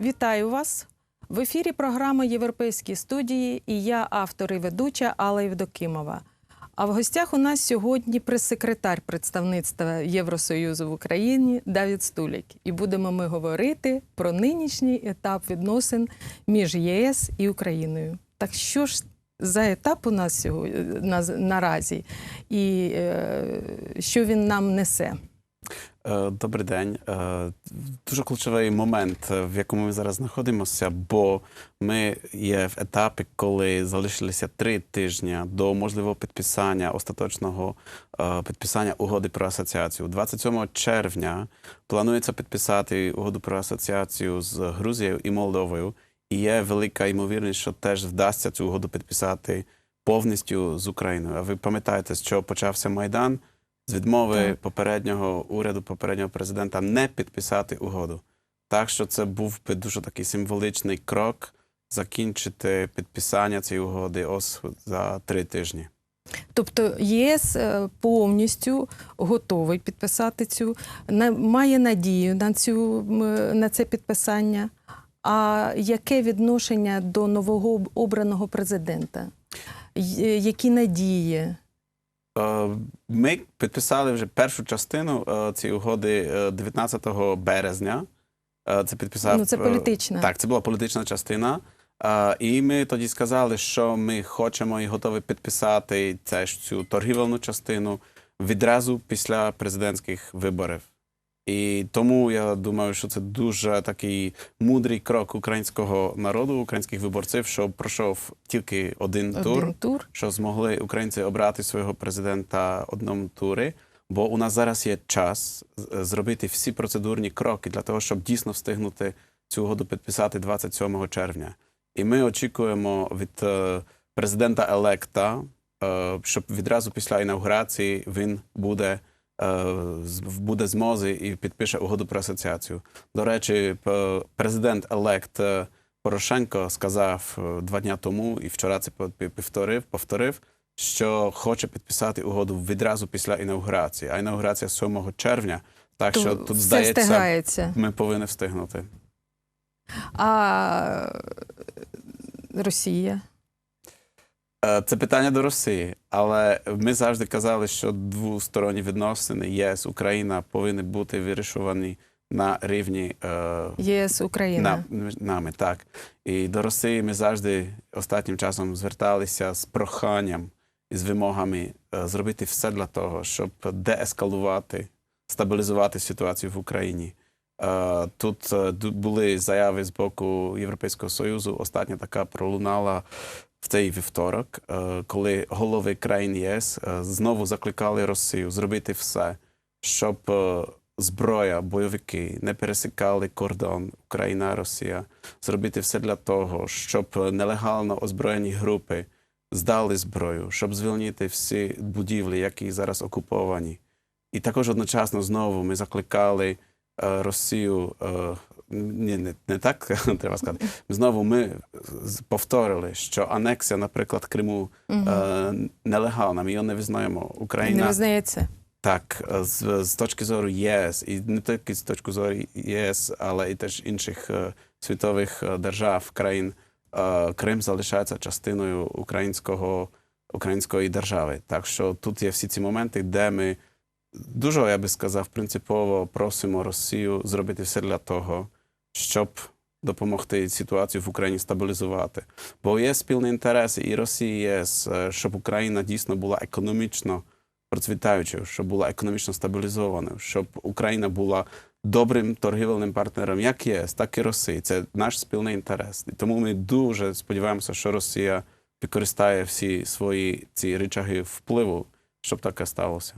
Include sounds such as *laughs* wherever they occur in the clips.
Вітаю вас! В ефірі програми Європейські студії і я, автор і ведуча Алла Євдокимова. А в гостях у нас сьогодні прес-секретар представництва Євросоюзу в Україні Давід Стулік. І будемо ми говорити про нинішній етап відносин між ЄС і Україною. Так що ж за етап у нас сьогодні на, наразі, і е, що він нам несе? Е, Добрий день. Е, Дуже ключовий момент, е, в якому ми зараз знаходимося, бо ми є в етапі, коли залишилися три тижні до можливого підписання остаточного підписання угоди про асоціацію. 27 червня планується підписати угоду про асоціацію з Грузією і Молдовою. І є велика ймовірність, що теж вдасться цю угоду підписати повністю з Україною. А ви пам'ятаєте, що почався Майдан? З відмови Так. попереднього уряду, попереднього президента не підписати угоду. Так що це був би дуже такий символичний крок закінчити підписання цієї угоди ось за три тижні. Тобто ЄС е, повністю готовий підписати цю, має надію на, цю, на це підписання. А яке відношення до нового обраного президента? Які надії? Е, Ми підписали вже першу частину е, цієї угоди е, 19 березня. Е, Це підписав Ну, це політична. Так, це була політична частина. І ми тоді сказали, що ми хочемо і готові підписати цю торгівельну частину відразу після президентських виборів. І тому я думаю, що це дуже такий мудрий крок українського народу, українських виборців, що пройшов тільки один, тур Один тур. що змогли українці обрати свого президента одному турі. Бо у нас зараз є час зробити всі процедурні кроки для того, щоб дійсно встигнути цю угоду підписати 27 червня. І ми очікуємо від е, президента електа, е, щоб відразу після інаугурації він буде, буде змозі і підпише угоду про асоціацію. До речі, президент елект е, Порошенко сказав е, два дні тому, і вчора це повторив, повторив, що хоче підписати угоду відразу після інаугурації. А інаугурація 7 червня. Так що тут все здається, встигається. ми повинні встигнути. А Росія? Е, Це питання до Росії, але ми завжди казали, що двосторонні відносини ЄС Україна повинні бути вирішувані на рівні е, ЄС Україна. на, нами. Так і до Росії ми завжди останнім часом зверталися з проханням і з вимогами е, зробити все для того, щоб деескалувати, стабілізувати ситуацію в Україні. Е, Тут е, були заяви з боку Європейського Союзу. Остання така пролунала в цей вівторок, е, коли голови країн ЄС е, знову закликали Росію зробити все, щоб е, зброя, бойовики не пересікали кордон Україна-Росія, зробити все для того, щоб нелегально озброєні групи здали зброю, щоб звільнити всі будівлі, які зараз окуповані. І також одночасно знову ми закликали Росію. Ні, не, не так *laughs* треба сказати. Знову ми повторили, що анексія, наприклад, Криму Мгм. е, нелегальна. Ми її не визнаємо. Не визнається. так, е, з, з точки зору ЄС, і не тільки з точки зору ЄС, але і теж інших е, світових е, держав, країн, е, Крим залишається частиною українського, української держави. Так що тут є всі ці моменти, де ми дуже, я би сказав, принципово просимо Росію зробити все для того, щоб допомогти ситуацію в Україні стабілізувати. Бо є спільні інтереси і Росії, ЄС, е, щоб Україна дійсно була економічно процвітаючою, щоб була економічно стабілізованою, щоб Україна була добрим торгівельним партнером, як ЄС, так і Росії. Це наш спільний інтерес. І тому ми дуже сподіваємося, що Росія використає всі свої ці речаги впливу, щоб таке сталося.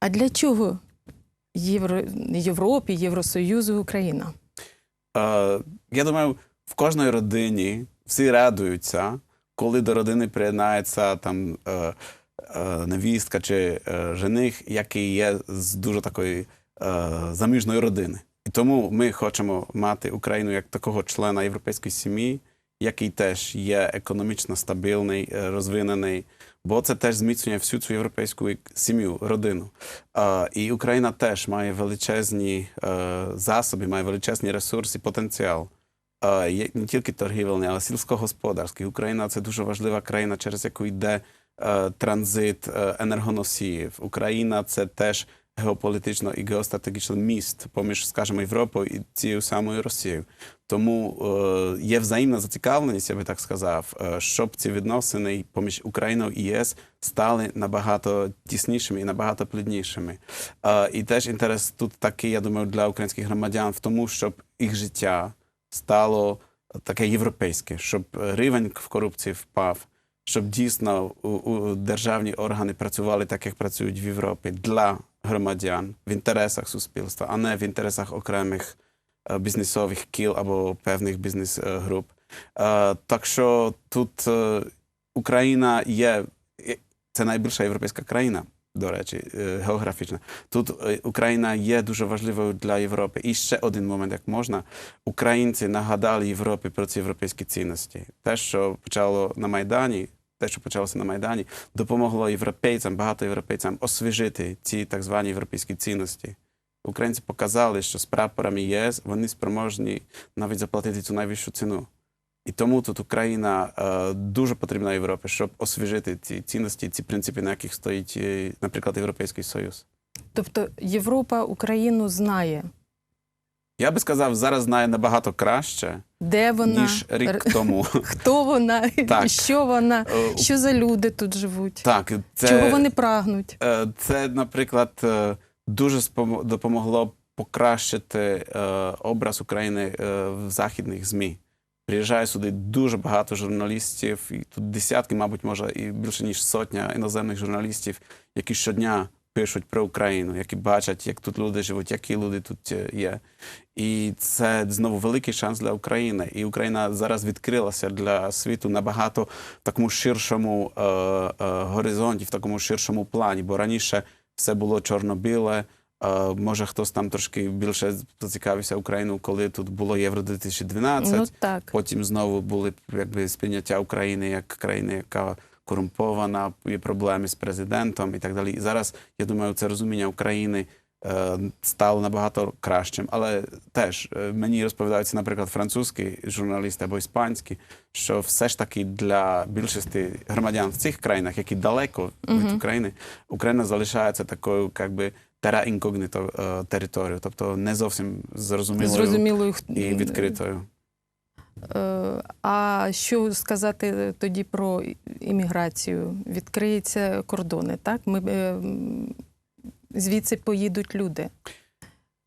А для чого Євро... Європі, Євросоюзу Україна? Е, я думаю, в кожній родині всі радуються, коли до родини приєднається там е, е, невістка чи е, жених, який є з дуже такої е, заміжної родини. І тому ми хочемо мати Україну як такого члена європейської сім'ї, який теж є економічно стабільний, е, розвинений. Бо це теж зміцнює всю цю європейську сім'ю, родину. І Україна теж має величезні е, засоби, має величезні ресурси, потенціал. Не тільки торгівельний, але сільськогосподарський. Україна це дуже важлива країна, через яку йде е, транзит е, енергоносіїв. Україна це теж геополітично і геостратегічний міст поміж, скажімо, Європою і цією самою Росією. Тому е, є взаємна зацікавленість, я би так сказав, е, щоб ці відносини поміж Україною і ЄС стали набагато тіснішими і набагато пліднішими. Е, і теж інтерес тут такий, я думаю, для українських громадян в тому, щоб їх життя стало таке європейське, щоб рівень в корупції впав, щоб дійсно у державні органи працювали так, як працюють в Європі для громадян в інтересах суспільства, а не в інтересах окремих е, бізнесових кіл або певних бізнес-груп. Е, Так що тут е, Україна є це найбільша європейська країна. До речі, е, географічна. Тут е, Україна є дуже важливою для Європи. І ще один момент, як можна. Українці нагадали Європі про ці європейські цінності. Те, що почало на Майдані, те, що почалося на Майдані, допомогло європейцям, багато європейцям освіжити ці так звані європейські цінності. Українці показали, що з прапорами ЄС вони спроможні навіть заплатити цю найвищу ціну. І тому тут Україна е, дуже потрібна Європі, щоб освіжити ці цінності, ці принципи, на яких стоїть, е, наприклад, Європейський Союз. Тобто Європа Україну знає, Я би сказав, зараз знає набагато краще, де вона, ніж рік тому. *laughs* хто вона, *laughs* Так. що вона, Е, що за люди тут живуть, Так, це, чого вони прагнуть. е, це, наприклад, е, дуже допомогло покращити образ України в західних ЗМІ. Приїжджає сюди дуже багато журналістів, і тут десятки, мабуть, може, і більше ніж сотня іноземних журналістів, які щодня пишуть про Україну, які бачать, як тут люди живуть, які люди тут е, є. І це знову великий шанс для України. І Україна зараз відкрилася для світу набагато в такому ширшому е, е, горизонті, в такому ширшому плані. Бо раніше все було чорно-біле. Е, може, хтось там трошки більше зацікавився Україною, коли тут було Євро 2012. Ну так. Потім знову були якби сприйняття України як країни, яка корумпована, є проблеми з президентом і так далі. І зараз я думаю, це розуміння України е, стало набагато кращим. Але теж е, мені розповідаються, наприклад, французькі журналісти або іспанські, що все ж таки для більшості громадян в цих країнах, які далеко від України, Україна залишається такою, якби. Тера інкогніто територією, тобто не зовсім зрозумілою Зрозумілою і відкритою. Е, А що сказати тоді про імміграцію? Відкриються кордони, так? Ми, е, звідси поїдуть люди.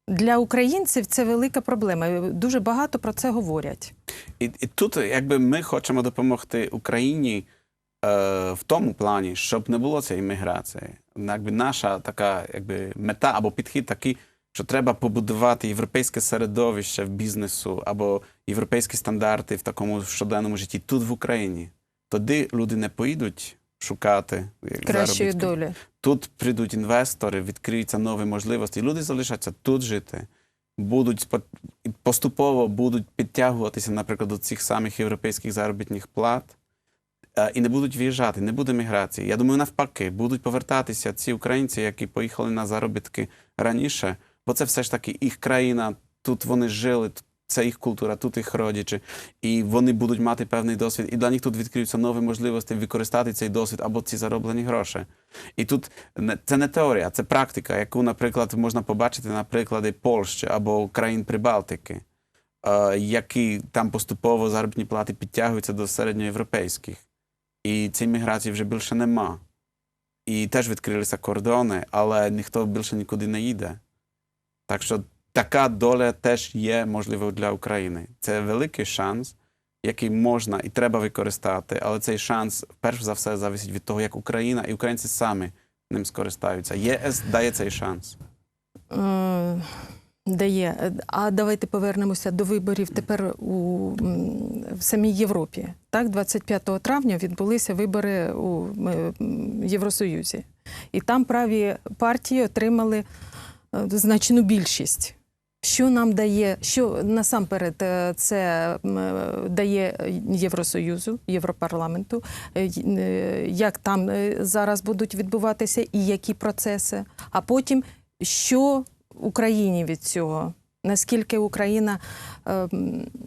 Для українців це велика проблема. Дуже багато про це говорять. І, і тут, якби ми хочемо допомогти Україні е, в тому плані, щоб не було цієї імміграції. Якби наша така якби, мета або підхід такий, що треба побудувати європейське середовище в бізнесу або європейські стандарти в такому щоденному житті тут в Україні. Тоді люди не поїдуть шукати Кращої долі. Тут прийдуть інвестори, відкриються нові можливості. і Люди залишаться тут жити, будуть поступово будуть підтягуватися, наприклад, до цих самих європейських заробітних плат. е, І не будуть виїжджати, не буде міграції. Я думаю, навпаки, будуть повертатися ці українці, які поїхали на заробітки раніше, бо це все ж таки їх країна, тут вони жили, тут- це їх культура, тут їх родичі, і вони будуть мати певний досвід, і для них тут відкриються нові можливості використати цей досвід або ці зароблені гроші. І тут це не теорія, це практика, яку, наприклад, можна побачити на прикладі Польщі або країн Прибалтики, е, які там поступово заробітні плати підтягуються до середньоєвропейських. І цієї міграції вже більше нема. І теж відкрилися кордони, але ніхто більше нікуди не їде. Так що така доля теж є можливою для України. Це великий шанс, який можна і треба використати, але цей шанс, перш за все, залежить від того, як Україна і українці самі ним скористаються. ЄС дає цей шанс. Е, Дає. А давайте повернемося до виборів тепер у в самій Європі. Так, 25 травня відбулися вибори у е, Євросоюзі, і там праві партії отримали е, значну більшість. Що нам дає, що насамперед е, це е, дає Євросоюзу, Європарламенту, е, як там зараз будуть відбуватися і які процеси, а потім що Україні від цього? Наскільки Україна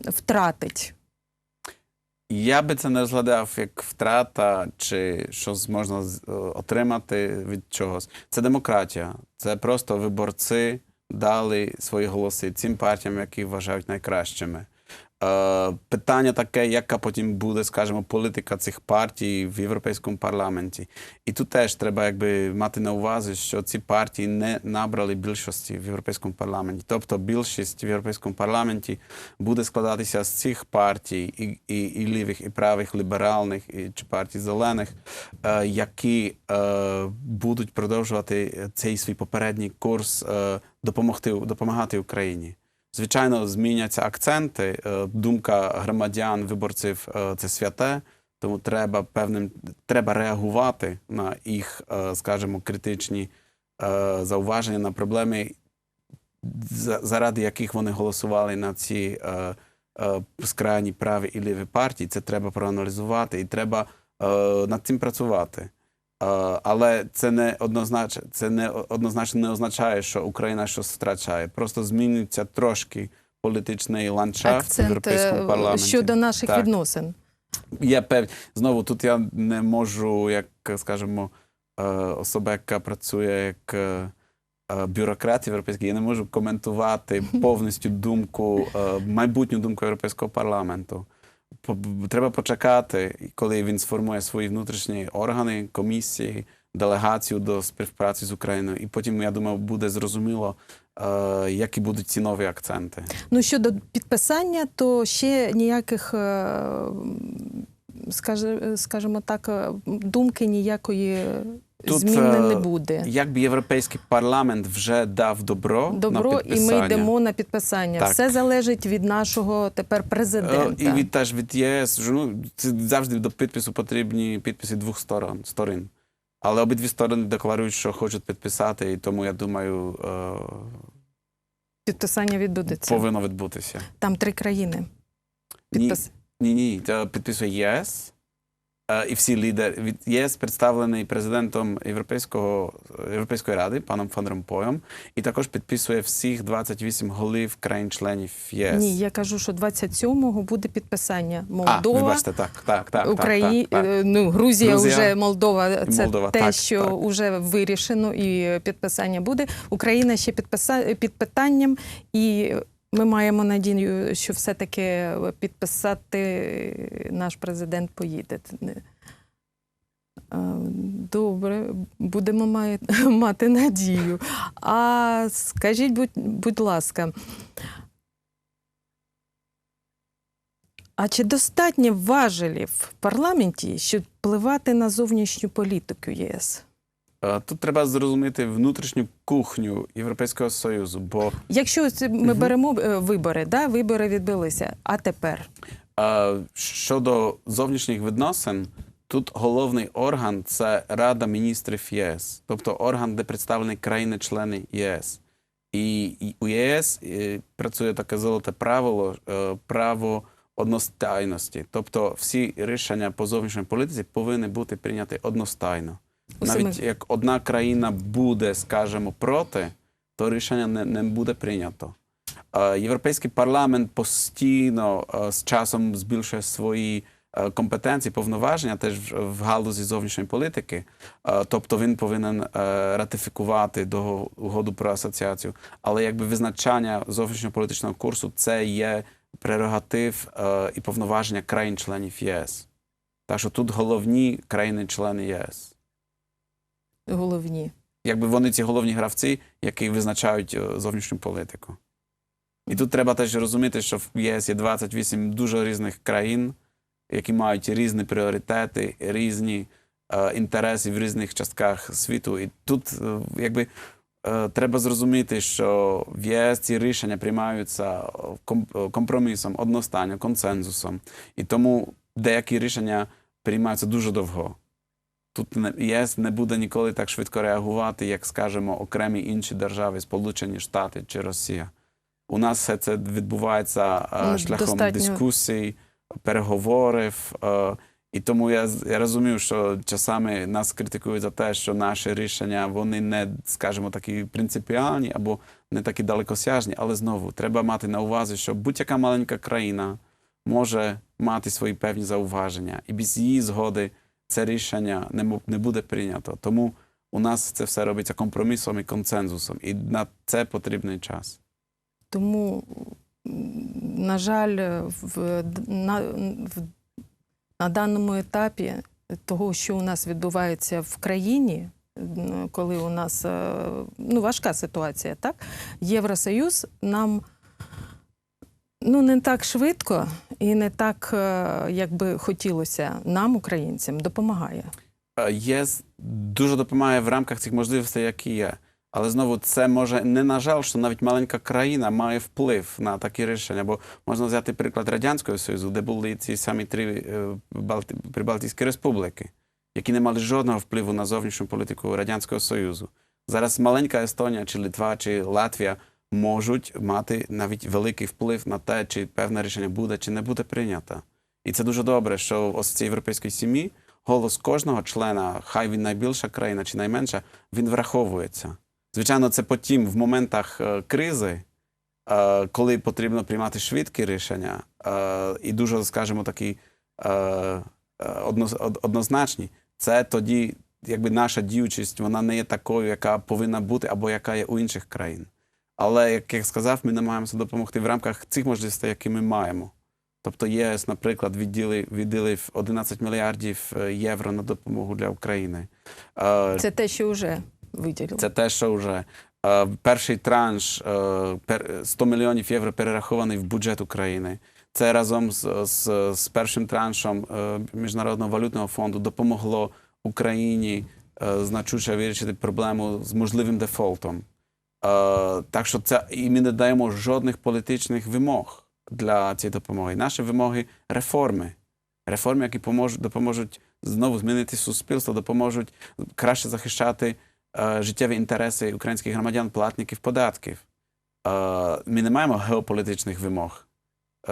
втратить? Я би це не розглядав як втрата чи щось можна отримати від чогось. Це демократія. Це просто виборці дали свої голоси цим партіям, які вважають найкращими. Е, питання таке, яка потім буде, скажімо, політика цих партій в Європейському парламенті. І тут теж треба якби мати на увазі, що ці партії не набрали більшості в Європейському парламенті. Тобто більшість в Європейському парламенті буде складатися з цих партій, і, і, і лівих, і правих, ліберальних, і, чи партій зелених, е, які е, будуть продовжувати цей свій попередній курс е, допомогти, допомагати Україні. Звичайно, зміняться акценти. е, Думка громадян, виборців е, це святе, тому треба певним треба реагувати на їх, е, скажімо, критичні зауваження на проблеми, заради яких вони голосували на ці скрайні праві і ліві партії. Це треба проаналізувати і треба над цим працювати. Е, Але це не однозначно, це не однозначно не означає, що Україна щось втрачає. Просто змінюється трошки політичний ландшафт в Акцент Європейському е, парламенті. щодо наших Так. відносин. Є пев... Знову тут я не можу, як скажімо, е, особа, яка працює як бюрократ європейський, я не можу коментувати повністю думку, майбутню думку Європейського парламенту. Треба почекати, коли він сформує свої внутрішні органи, комісії, делегацію до співпраці з Україною. І потім, я думаю, буде зрозуміло, е, які будуть ці нові акценти. Ну щодо підписання, то ще ніяких, е, скажімо так, е, думки ніякої Тут, зміни е, не буде. Якби Європейський парламент вже дав добро, Добро, на і ми йдемо на підписання. Так. Все залежить від нашого тепер Е, президента. І від теж від ЄС ну, це завжди до підпису потрібні підписи двох сторон сторін. Але обидві сторони декларують, що хочуть підписати, і тому я думаю, е, Підписання відбудеться. повинно відбутися. Там три країни. Ні, Підпис... ні, ні, це підписує ЄС. Е, І всі лідери від ЄС представлений президентом Європейського Європейської ради, паном Фан Ромпоєм, і також підписує всіх 28 голів країн-членів ЄС. Ні, я кажу, що 27-го буде підписання. а, Молдова, вибачте, так, так, так. Україна, так, так, так. ну, Грузія, Грузія вже Молдова. Це Молдова, те, так, що так. вже вирішено, і підписання буде. Україна ще підписа... під питанням, і ми маємо надію, що все-таки підписати наш президент поїде. Е, Добре, будемо *laughs* мати надію. А скажіть, будь, будь ласка, а чи достатньо важелів в парламенті, щоб впливати на зовнішню політику ЄС? Е, Тут треба зрозуміти внутрішню кухню Європейського Союзу, бо Якщо це ми беремо е, вибори, да, вибори відбулися, а тепер е, щодо зовнішніх відносин, тут головний орган це Рада міністрів ЄС, тобто орган, де представлені країни-члени ЄС. І, у ЄС працює таке золоте правило, право одностайності. Тобто всі рішення по зовнішній політиці повинні бути прийняті одностайно. У Навіть самих- як одна країна буде, скажімо, проти, то рішення не, не буде прийнято. Е, Європейський парламент постійно е, з часом збільшує свої е, компетенції, повноваження теж в- галузі зовнішньої політики. Тобто він повинен ратифікувати до угоду про асоціацію. Але якби визначання зовнішньополітичного курсу це є прерогатив і повноваження країн-членів ЄС. Так що тут головні країни-члени ЄС головні. якби вони ці головні гравці, які визначають е, зовнішню політику. І тут треба теж розуміти, що в ЄС є 28 дуже різних країн, які мають різні пріоритети, різні е, інтереси в різних частках світу. І тут е, якби е, треба зрозуміти, що в ЄС ці рішення приймаються е, е, компромісом, одностайно, консенсусом. І тому деякі рішення приймаються дуже довго. Тут ЄС не буде ніколи так швидко реагувати, як, скажімо, окремі інші держави, Сполучені Штати чи Росія. У нас все це відбувається е, Ну, шляхом достатньо. дискусій, переговорів. е, І тому я, я розумію, що часами нас критикують за те, що наші рішення вони не, скажімо, такі принципіальні або не такі далекосяжні. Але знову треба мати на увазі, що будь-яка маленька країна може мати свої певні зауваження, і без її згоди це рішення не, буде прийнято. Тому у нас це все робиться компромісом і консенсусом, і на це потрібний час. Тому, на жаль, в, на, в, на даному етапі того, що у нас відбувається в країні, коли у нас е, ну, важка ситуація, так? Євросоюз нам ну, не так швидко і не так, е, як би хотілося нам, українцям, допомагає. Е, Є дуже допомагає в рамках цих можливостей, які є. Але знову це може не на жаль, що навіть маленька країна має вплив на такі рішення. Бо можна взяти приклад Радянського Союзу, де були ці самі три е, Балти... Прибалтійські республіки, які не мали жодного впливу на зовнішню політику Радянського Союзу. Зараз маленька Естонія, чи Литва, чи Латвія можуть мати навіть великий вплив на те, чи певне рішення буде, чи не буде прийнято. І це дуже добре, що ось в цій європейській сім'ї голос кожного члена, хай він найбільша країна чи найменша, він враховується. Звичайно, це потім в моментах е, кризи, е, коли потрібно приймати швидкі рішення, е, і дуже, скажімо, такі одно- од- однозначні, це тоді, якби наша діючість, вона не є такою, яка повинна бути або яка є у інших країн. Але, як я сказав, ми намагаємося допомогти в рамках цих можливостей, які ми маємо. Тобто ЄС, наприклад, відділив, відділив 11 мільярдів е, євро на допомогу для України. Е, Це те, що вже виділили. Це те, що вже е, перший транш е, пер- 100 мільйонів євро перерахований в бюджет України. Це разом з, з, з першим траншом е, Міжнародного валютного фонду допомогло Україні е, значуще вирішити проблему з можливим дефолтом. Е, так що це і ми не даємо жодних політичних вимог для цієї допомоги. Наші вимоги реформи. Реформи, які поможуть, допоможуть знову змінити суспільство, допоможуть краще захищати е, життєві інтереси українських громадян, платників податків. Е, ми не маємо геополітичних вимог.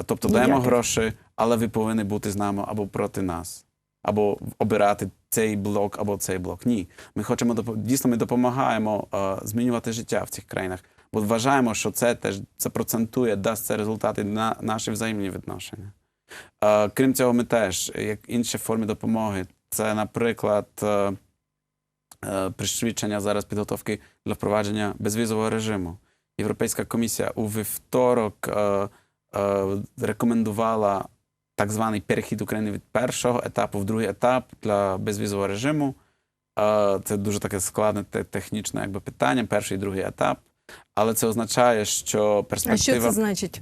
Тобто даємо гроші, але ви повинні бути з нами або проти нас, або обирати цей блок або цей блок. Ні. Ми хочемо дійсно ми допомагаємо е, змінювати життя в цих країнах, бо вважаємо, що це теж це процентує, дасть це результати на наші взаємні відношення. Е, крім цього, ми теж, як інші форми допомоги, це, наприклад, е, пришвидшення зараз підготовки для впровадження безвізового режиму. Європейська комісія у вівторок рекомендувала так званий перехід України від першого етапу в другий етап для безвізового режиму. Е, Це дуже таке складне те- технічне якби, питання, перший і другий етап. Але це означає, що А перспектива що це значить?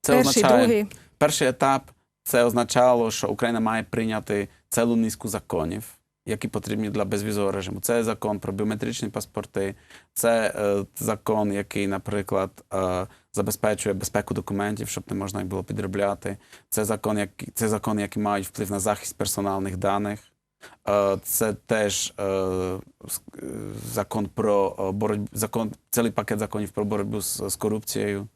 це Перший, означає, другий. Перший етап це означало, що Україна має прийняти цілу низку законів, які потрібні для безвізового режиму. Це закон про біометричні паспорти, це е, закон, який, наприклад, е, забезпечує безпеку документів, щоб не можна їх було підробляти. Це закон, які, це закони, які мають вплив на захист персональних даних. Е, Це теж е, е, закон про е, боротьбу, закон, цілий пакет законів про боротьбу з, з корупцією.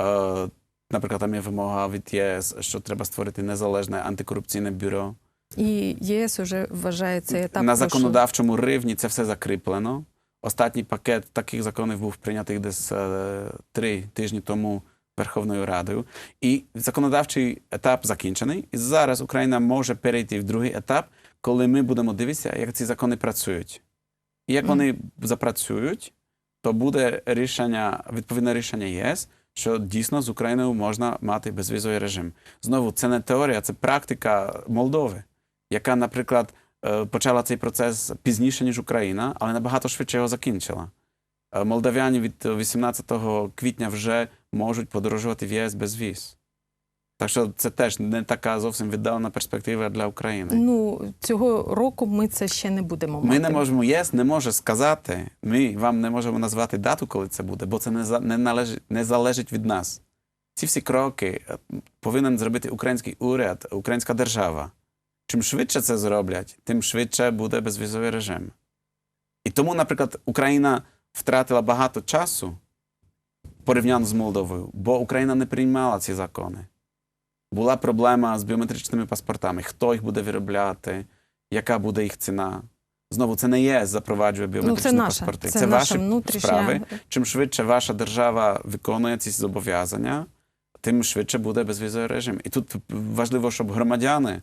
Е, Наприклад, там є вимога від ЄС, що треба створити незалежне антикорупційне бюро. І єС уже вважає цей етап. На законодавчому рівні це все закріплено. Останній пакет таких законів був прийнятий десь е, три тижні тому Верховною Радою. І законодавчий етап закінчений. І зараз Україна може перейти в другий етап, коли ми будемо дивитися, як ці закони працюють. І як вони запрацюють, то буде рішення, відповідне рішення ЄС, що дійсно з Україною можна мати безвізовий режим. Знову, це не теорія, це практика Молдови, яка, наприклад, е, почала цей процес пізніше, ніж Україна, але набагато швидше його закінчила. Е, Молдавяни від 18 квітня вже можуть подорожувати в ЄС без віз. Так що це теж не така зовсім віддалена перспектива для України. Ну, цього року ми це ще не будемо мати. Ми не можемо, ЄС не може сказати, ми вам не можемо назвати дату, коли це буде, бо це не, за- не, належить, не залежить від нас. Ці всі кроки е, повинен зробити український уряд, українська держава. Чим швидше це зроблять, тим швидше буде безвізовий режим. І тому, наприклад, Україна втратила багато часу порівняно з Молдовою, бо Україна не приймала ці закони. Була проблема з біометричними паспортами. Хто їх буде виробляти, яка буде їх ціна. Знову, це не є запроваджує Ну, біометричні це наша, паспорти. це, Це, ваші внутрішня. справи. Чим швидше ваша держава виконує ці зобов'язання, тим швидше буде безвізовий режим. І тут важливо, щоб громадяни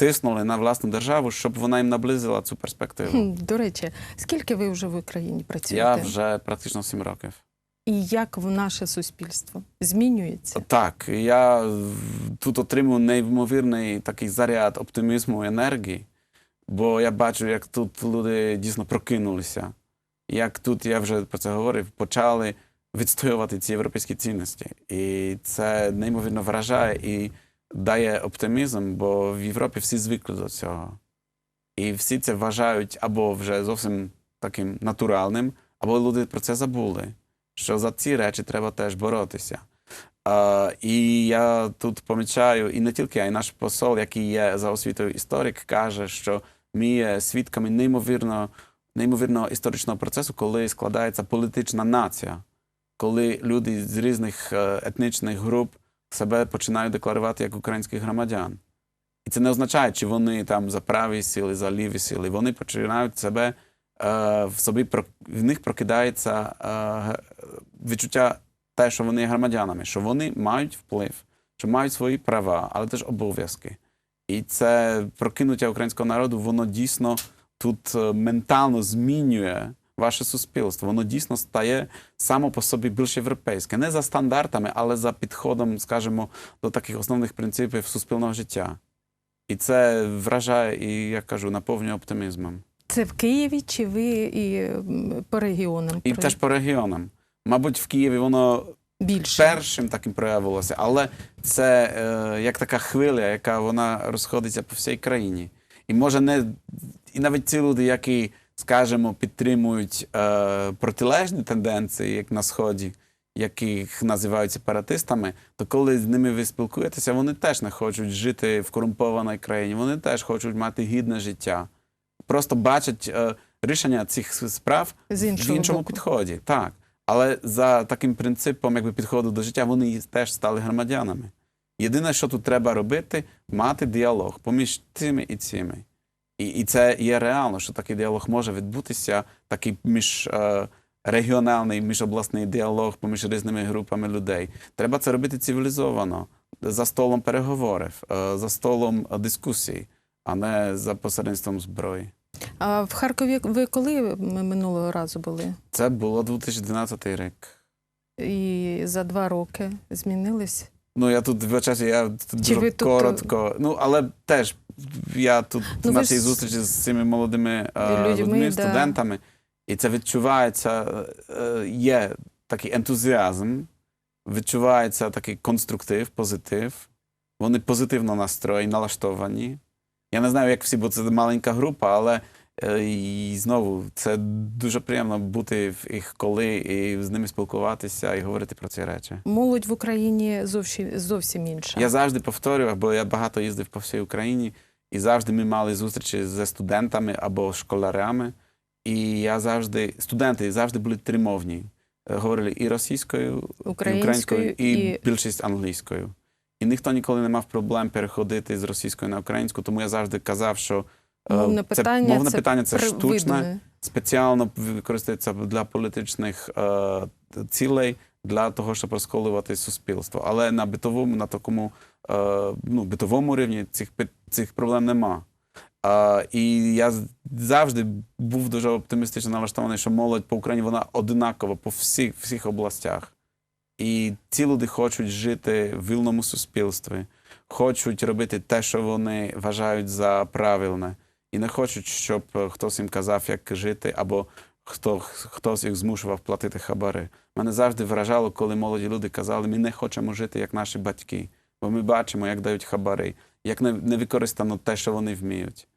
тиснули на власну державу, щоб вона їм наблизила цю перспективу. До речі, скільки ви вже в Україні працюєте? Я вже практично сім років. І як в наше суспільство змінюється? Так, я тут отримую неймовірний такий заряд оптимізму і енергії, бо я бачу, як тут люди дійсно прокинулися. Як тут, я вже про це говорив, почали відстоювати ці європейські цінності. І це неймовірно вражає і дає оптимізм, бо в Європі всі звикли до цього. І всі це вважають або вже зовсім таким натуральним, або люди про це забули. Що за ці речі треба теж боротися. Е, і я тут помічаю, і не тільки я, і наш посол, який є за освітою історик, каже, що ми є свідками неймовірно, неймовірного історичного процесу, коли складається політична нація, коли люди з різних е, етнічних груп себе починають декларувати як українських громадян. І це не означає, чи вони там за праві сили, за ліві сили. Вони починають себе е, в собі в них прокидається е, відчуття те, що вони є громадянами, що вони мають вплив, що мають свої права, але теж обов'язки. І це прокинуття українського народу, воно дійсно тут е, ментально змінює ваше суспільство. Воно дійсно стає само по собі більш європейське, не за стандартами, але за підходом, скажімо, до таких основних принципів суспільного життя. І це вражає і, я кажу, наповнює оптимізмом. Це в Києві чи ви і по регіонам? І теж по регіонам. Мабуть, в Києві воно більше? першим таким проявилося, але це е, як така хвиля, яка вона розходиться по всій країні. І може не і навіть ці люди, які, скажімо, підтримують е, протилежні тенденції, як на сході, яких називають сепаратистами, то коли з ними ви спілкуєтеся, вони теж не хочуть жити в корумпованій країні, вони теж хочуть мати гідне життя. Просто бачать е, рішення цих справ З в іншому боку. підході. Так. Але за таким принципом, якби підходу до життя, вони теж стали громадянами. Єдине, що тут треба робити, мати діалог поміж тими і цими. І, і це є реально, що такий діалог може відбутися, такий між е, регіональний, міжобласний діалог поміж різними групами людей. Треба це робити цивілізовано, за столом переговорів, е, за столом дискусій, а не за посередництвом зброї. А в Харкові ви коли минулого разу були? Це було 2012 рік. І за два роки змінились? Ну, я тут вибачаюся, я тут Чи дуже ви тут, коротко. Ну, але теж я тут Ну, на цій ж зустрічі з цими молодими е, людьми, людьми, да. студентами, і це відчувається, е, є такий ентузіазм, відчувається такий конструктив, позитив. Вони позитивно настроєні, налаштовані. Я не знаю, як всі, бо це маленька група, але е, і знову це дуже приємно бути в їх коли і з ними спілкуватися і говорити про ці речі. Молодь в Україні зовсім, зовсім інша. Я завжди повторював, бо я багато їздив по всій Україні, і завжди ми мали зустрічі зі студентами або школярями. І я завжди, студенти завжди були тримовні. Е, Говорили і російською, і Українською, і, і- більшість англійською. І ніхто ніколи не мав проблем переходити з російської на українську, тому я завжди казав, що е, Мовне це, питання мовне це питання це штучне, спеціально використовується для політичних е, цілей, для того, щоб розколювати суспільство. Але на битовому, на такому ну, битовому рівні цих, цих проблем нема. Е, і я завжди був дуже оптимістично налаштований, що молодь по Україні вона одинакова по всіх, всіх областях. І ці люди хочуть жити в вільному суспільстві, хочуть робити те, що вони вважають за правильне, і не хочуть, щоб е, хтось їм казав, як жити, або хто, хтось їх змушував платити хабари. Мене завжди вражало, коли молоді люди казали, ми не хочемо жити як наші батьки, бо ми бачимо, як дають хабари, як не, використано те, що вони вміють.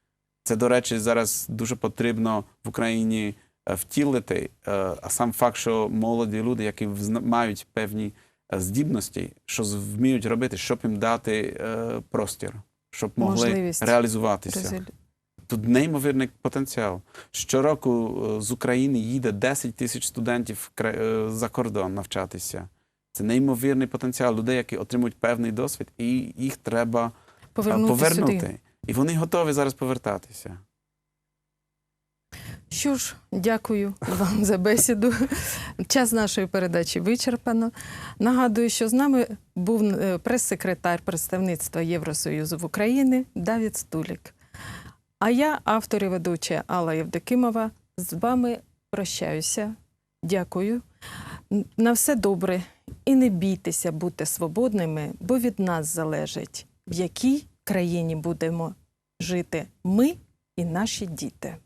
Це, до речі, зараз дуже потрібно в Україні е, втілити, е, а сам факт, що молоді люди, які мають певні е, здібності, що вміють робити, щоб їм дати простір, щоб могли Можливість реалізуватися. Тут неймовірний потенціал. Щороку з України їде 10 тисяч студентів за кордон навчатися. Це неймовірний потенціал людей, які отримують певний досвід, і їх треба Повернути, повернути. сюди. І вони готові зараз повертатися. Що ж, дякую вам за бесіду. Час нашої передачі вичерпано. Нагадую, що з нами був е, прес-секретар представництва Євросоюзу в Україні Давід Стулік. А я, автор і ведуча Алла Євдокимова, з вами прощаюся. Дякую. На все добре. І не бійтеся бути свободними, бо від нас залежить, в якій країні будемо жити ми і наші діти.